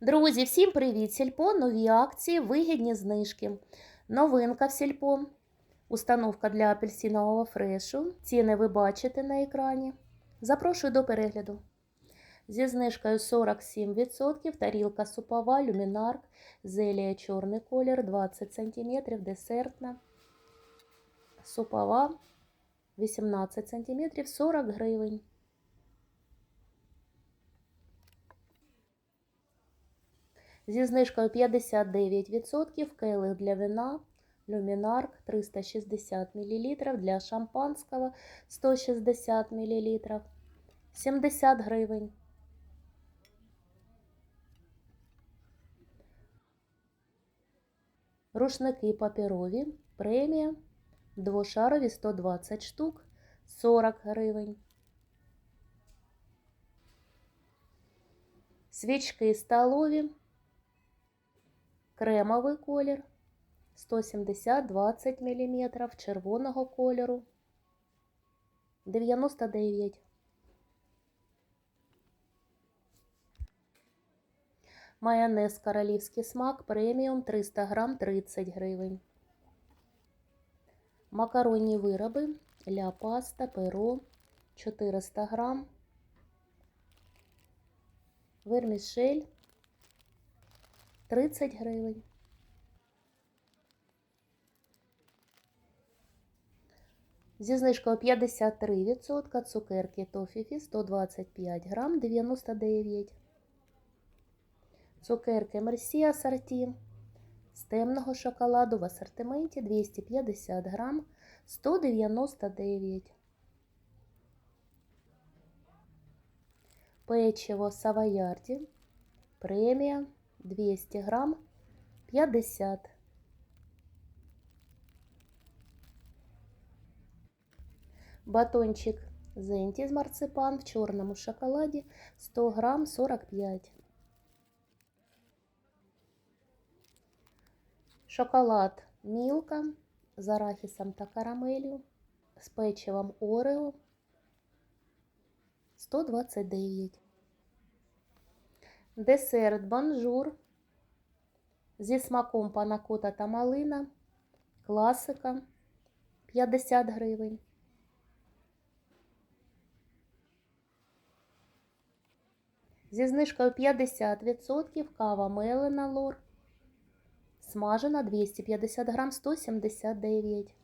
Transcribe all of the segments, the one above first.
Друзі, всім привіт! Сільпо, нові акції, вигідні знижки. Новинка в Сільпо. Установка для апельсинового фрешу. Ціни ви бачите на екрані. Запрошую до перегляду. Зі знижкою 47% тарілка супова, люмінарк, зелія чорний колір, 20 см, десертна. Супова 18 см, 40 гривень. Зі знижкою 59% келих для вина, люмінарк 360 мл, для шампанського 160 мл, 70 гривень. Рушники паперові, премія, двошарові 120 штук, 40 гривень. Свічки столові кремовий колір 170-20 мм, червоного кольору 99. Майонез королівський смак преміум 300 грам 30 гривень. Макаронні вироби ля паста перо 400 грам. Вермішель 30 гривень. Зі знижкою 53% цукерки Тофіфі 125 грам 99. Цукерки Мерсі асорті з темного шоколаду в асортименті 250 грам 199. Печиво Савоярді премія 200 грам 50. Батончик Зенті з марципан в чорному шоколаді 100 грам 45. Шоколад Мілка з арахісом та карамелью з печивом Орео 129. Десерт Бонжур зі смаком панакота та малина. Класика 50 гривень. Зі знижкою 50% кава Мелена Лор. Смажена 250 грам 179.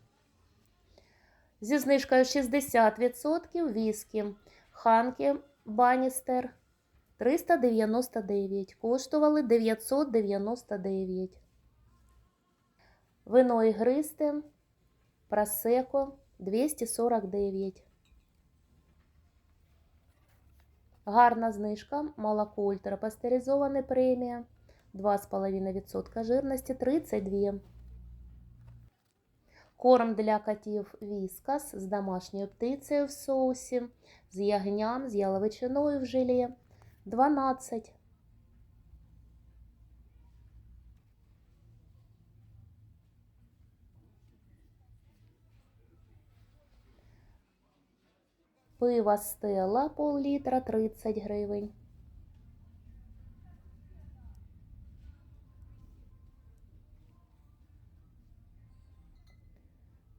Зі знижкою 60% віскі Ханкі Баністер 399. Коштували 999. Вино ігристе Просеко 249. Гарна знижка. Молоко ультрапастеризоване премія. 2,5% жирності 32. Корм для котів Віскас з домашньою птицею в соусі, з ягням, з яловичиною в желе 12. Пиво Стелла пол-літра 30 гривень.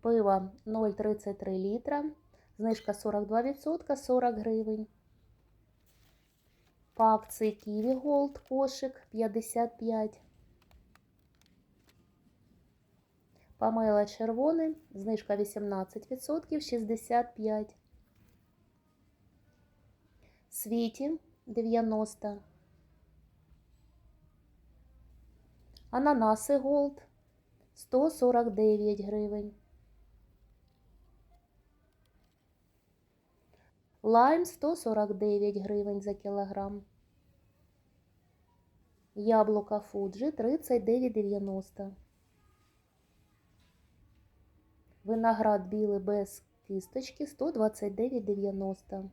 Пиво 0,33 літра. Знижка 42%, 40 гривень. По акції Ківі Голд кошик 55. Помела червоний, знижка 18%, 65. Світі 90. Ананаси Голд 149 гривень. Лайм 149 гривень за кілограм. Яблука Фуджі 39,90. Виноград білий без кісточки 129,90.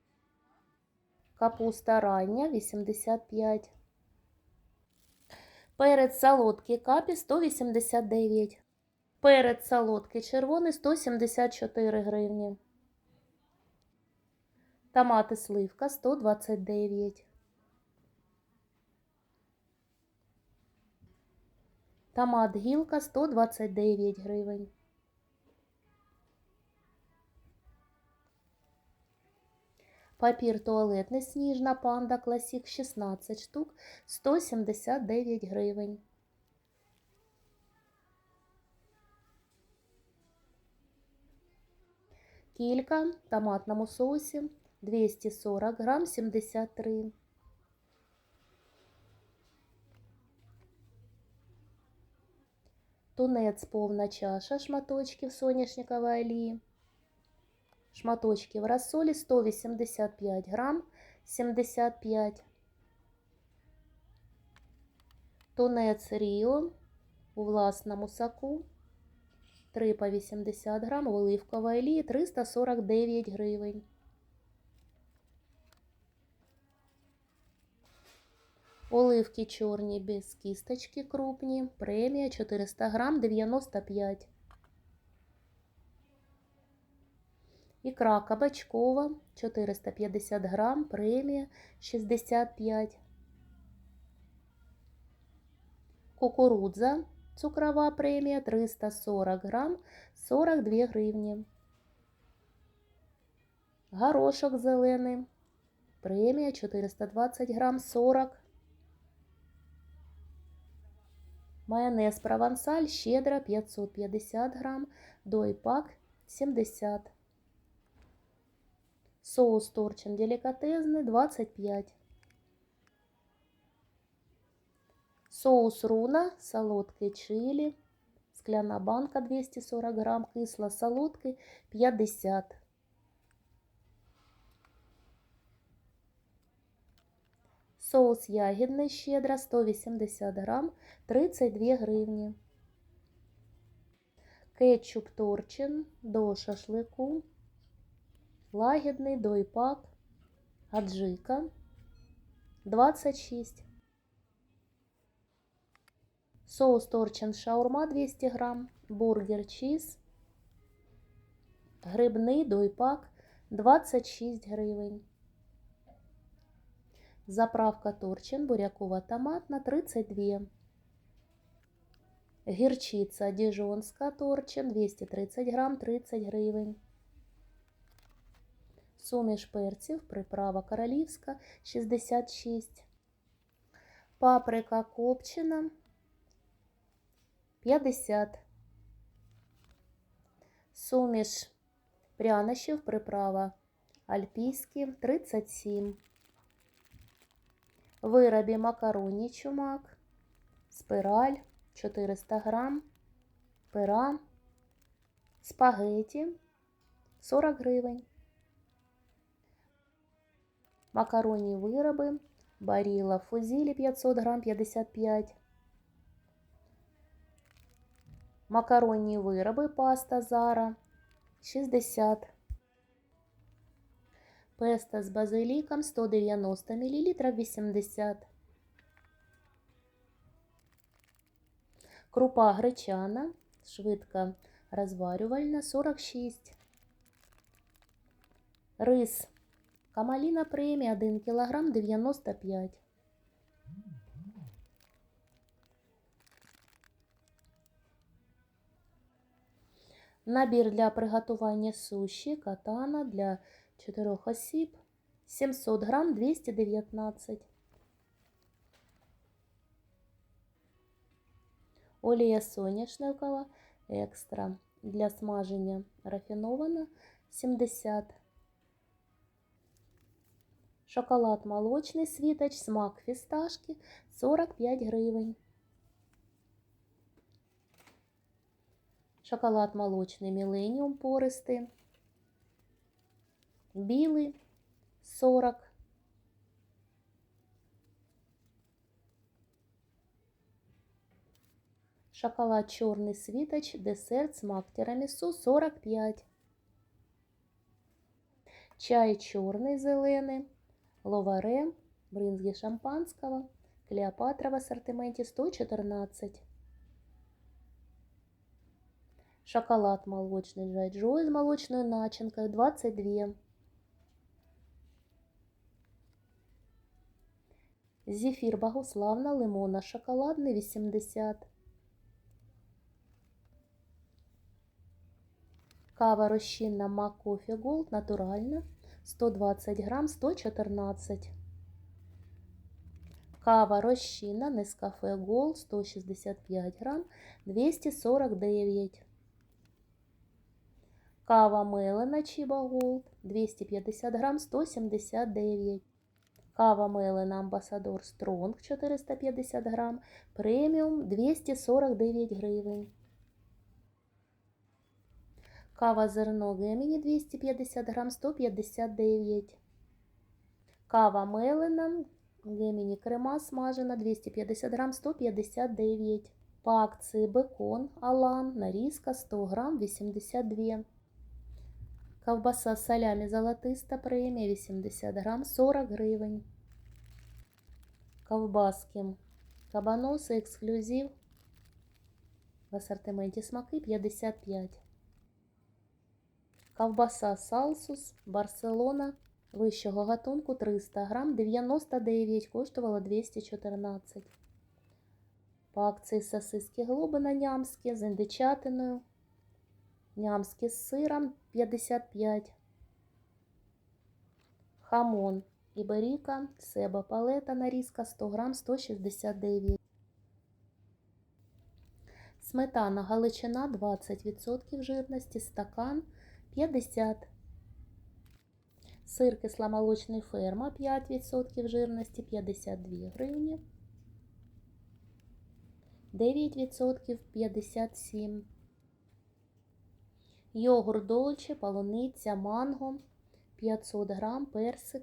Капуста рання 85. Перець солодкий капі 189. Перець солодкий червоний 174 гривні. Томати сливка 129. Томат гілка 129 гривень. Папір туалетний сніжна панда класік 16 штук 179 гривень. Кілька в томатному соусі 240 грам 73. Тунець повна чаша шматочків соняшникової олії. Шматочки в розсолі 185 грам 75. Тунець Ріо у власному соку 3 по 80 грам, в оливковій олії 349 гривень. Оливки чорні без кісточки крупні, премія 400 грам 95. Ікра кабачкова 450 грам, премія 65. Кукурудза цукрова премія 340 грам 42 гривні. Горошок зелений. Премія 420 грам 40. Майонез провансаль щедра 550 грам, дойпак 70. Соус торчин делікатезний 25. Соус руна, солодкий чили, скляна банка 240 грам, кисло-солодкий 50. Соус ягідний щедра 180 грам 32 гривні. Кетчуп торчин до шашлику. Лагідний дойпак. Аджика 26. Соус торчин шаурма 200 грам. Бургер чіз. Грибний дойпак 26 гривень. Заправка торчин бурякова томатна 32. Гірчиця діжонська торчин 230 грам 30 гривень. Суміш перців, приправа королівська 66. Паприка копчена 50. Суміш прянощів, приправа альпійські 37. Виробі макароні чумак, спираль 400 грам, пера, спагеті 40 гривень. Макаронні вироби, баріла фузілі 500 грам 55. Макаронні вироби паста Зара 60. Песто з базиліком 190 мл 80. Крупа гречана, швидка розварювальна 46. Рис Камаліна премія 1 кг 95. Набір для приготування суші катана для 4 осіб 700 грам 219. Олія соняшникова екстра для смаження рафінована 70. Шоколад молочний світоч, смак фісташки 45 гривень. Шоколад молочний міленіум пористий. Білий 40. Шоколад чорний світоч, десерт, смак тирамісу 45. Чай чорний зелений, ловаре, бринзги шампанського, Клеопатра в ассортименті 114. Шоколад молочний Джайджо з молочною начинкою 22. зефір багославна лимона, шоколадний 80. Кава розчинна Мак Кофі Голд натуральна 120 грам 114. Кава розчинна Нескафе Голд 165 грам 249. Кава Мелена Чіба Голд 250 грам 179. Кава мелена Амбасадор Стронг 450 грам. Преміум 249 гривень. Кава зерно Геміні 250 грам 159. Кава мелена Геміні крема смажена 250 грам 159. По акції бекон Алан нарізка 100 грам 82. Ковбаса салямі золотиста премія 80 грам 40 гривень. Ковбаски кабаноси ексклюзив в асортименті смаки 55. Ковбаса Салсус Барселона вищого гатунку 300 грам 99 коштувала 214. По акції сосиски глобина нямські з індичатиною. Нямські з сиром 55. Хамон Іберіка, Себа палета нарізка 100 грам 169. Сметана Галичина 20% жирності, стакан 50. Сир кисломолочний ферма 5% жирності 52 гривні. 9% 57. Йогурт Долче, полуниця, манго 500 грам, персик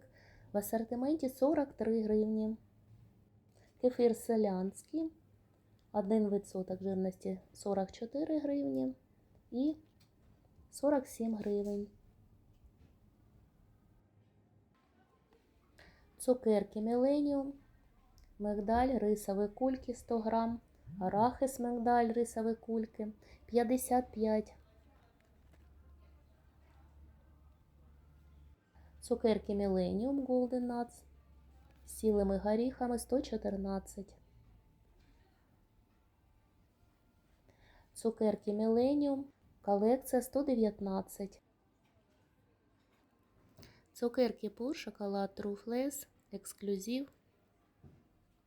в асортименті 43 гривні. Кефір селянський 1% жирності 44 гривні і 47 гривень. Цукерки Міленіум, мигдаль, рисові кульки 100 грам, арахис мигдаль, рисові кульки 55 Цукерки Millennium Golden Nuts з горіхами 114. Цукерки Millennium колекція 119. Цукерки Пур шоколад Truffles ексклюзив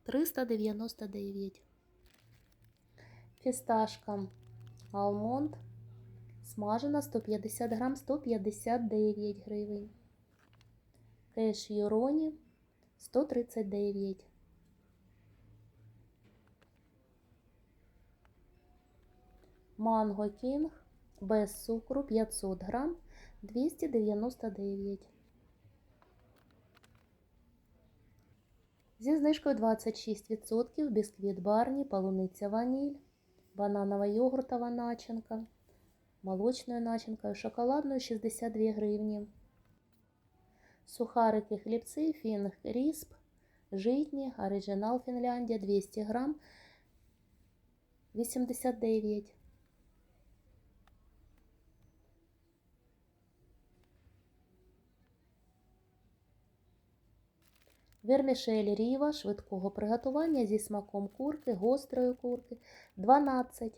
399. Фісташка Алмонд смажена 150 грам 159 гривень. Кеш Юроні 139. Манго Кінг без цукру 500 грам 299. Зі знижкою 26% бісквіт барні, полуниця ваніль, бананова йогуртова начинка, молочною начинкою, шоколадною 62 гривні. Сухарики хлібці Фінг Рісп, житні, оригінал Фінляндія 200 грам 89. Вермішель Ріва швидкого приготування зі смаком курки, гострої курки 12.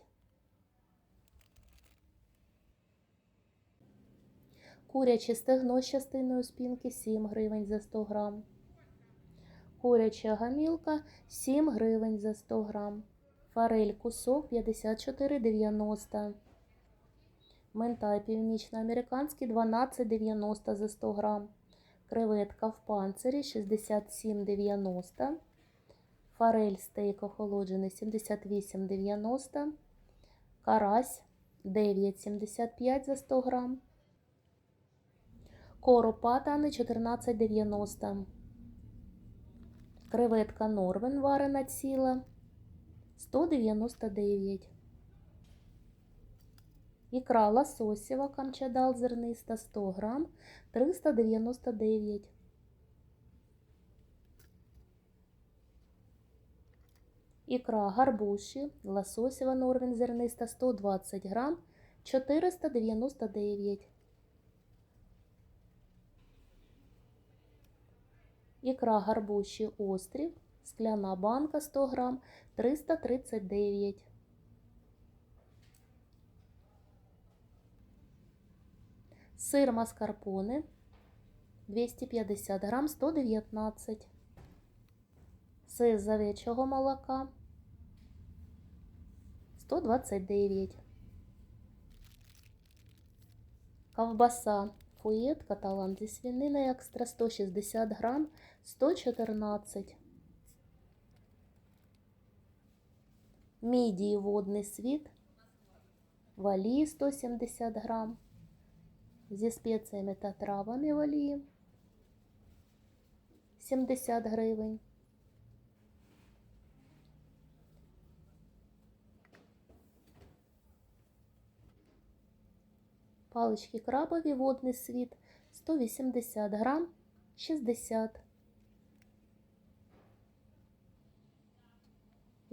Куряче стегно з частиною спінки 7 гривень за 100 грам. Куряча гамілка 7 гривень за 100 грам. Форель кусок 54,90. Ментай північноамериканський 12,90 за 100 грам. Креветка в панцирі 67,90. Форель стейк охолоджений 78,90. Карась 9,75 за 100 грам. Короб патани 14,90. Креветка Норвен варена ціла 199. Ікра лососєва камчадал зерниста 100 грам 399. Ікра гарбуші лососєва Норвен зерниста 120 грам 499. Ікра гарбуші острів, скляна банка 100 грам 339. Сир маскарпоне 250 грам 119. Сир з молока 129. Ковбаса фуєт каталан зі свининою екстра 160 грам 114. Мідії водний світ в олії 170 грам. Зі спеціями та травами в олії 70 гривень. Палички крабові водний світ 180 грам 60.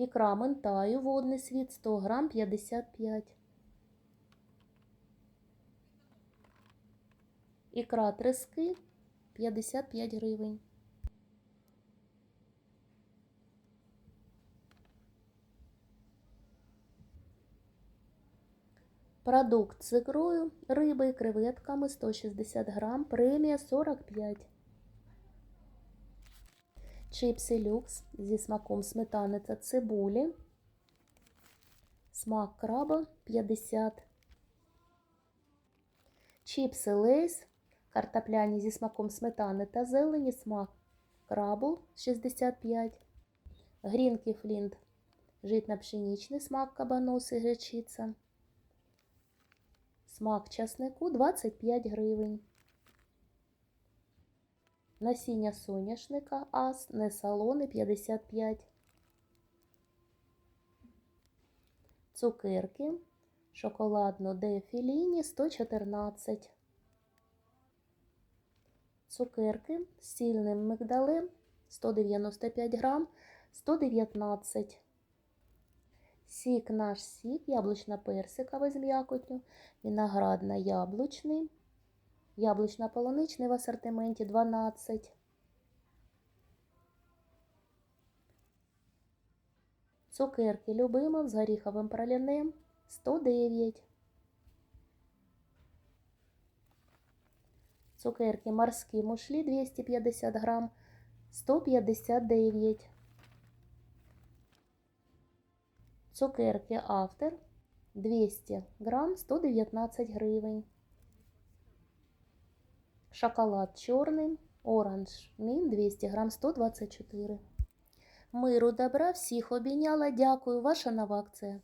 Ікра ментаю водний світ 100 грам 55. Ікра трески 55 гривень. Продукт з ікрою, риби і креветками 160 грам, премія 45. Чипси люкс зі смаком сметани та цибулі. Смак краба 50. Чіпси лейс, картопляні зі смаком сметани та зелені, смак крабу 65. Грінки флінт, житно-пшеничний смак кабанос і гречиця. Смак часнику 25 гривень. Насіння соняшника ас, не салони 55. Цукерки шоколадно де філіні 114. Цукерки з сільним мигдалем 195 грам 119. Сік наш сік, яблучно-персиковий з м'якотню, виноградно-яблучний, яблучно-полуничний в асортименті 12. Цукерки любимов з горіховим пралінем 109. Цукерки морські мушлі 250 грам 159. Цукерки Автор 200 грам 119 гривень. Шоколад чорний, оранж мін 200 грам 124. Миру добра всіх обійняла. Дякую. Ваша нова акція.